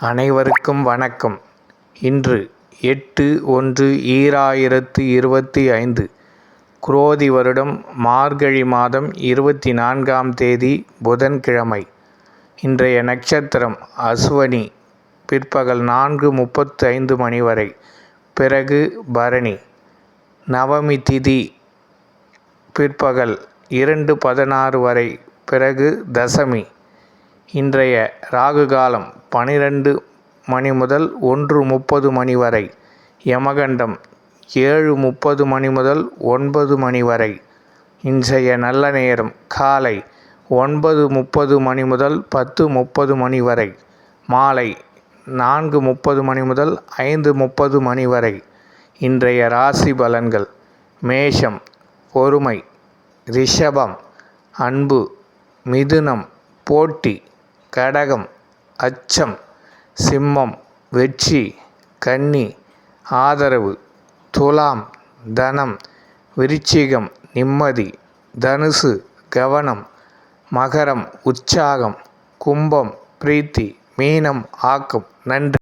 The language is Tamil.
அனைவருக்கும் வணக்கம். இன்று எட்டு ஒன்று ஈராயிரத்து இருபத்தி ஐந்து குரோதி வருடம் மார்கழி மாதம் இருபத்தி நான்காம் தேதி புதன்கிழமை. இன்றைய நட்சத்திரம் அஸ்வனி பிற்பகல் நான்கு முப்பத்து ஐந்து மணி வரை. பிறகு பரணி. நவமி திதி பிற்பகல் இரண்டு பதினாறு வரை. பிறகு தசமி. இன்றைய ராகு காலம் பனிரெண்டு மணி முதல் ஒன்று முப்பது மணி வரை யமகண்டம் ஏழு முப்பது மணி முதல் ஒன்பது மணி வரை. இன்றைய நல்ல நேரம் காலை ஒன்பது முப்பது மணி முதல் பத்து முப்பது மணி வரை மாலை நான்கு முப்பது மணி முதல் ஐந்து முப்பது மணி வரை. இன்றைய ராசி பலன்கள் மேஷம் பொறுமை ரிஷபம் அன்பு மிதுனம் போட்டி கடகம் அச்சம் சிம்மம் வெற்றி கன்னி ஆதரவு துலாம் தனம் விருச்சிகம் நிம்மதி தனுசு கவனம் மகரம் உற்சாகம் கும்பம் பிரீத்தி மீனம் ஆக்கம் நன்றி.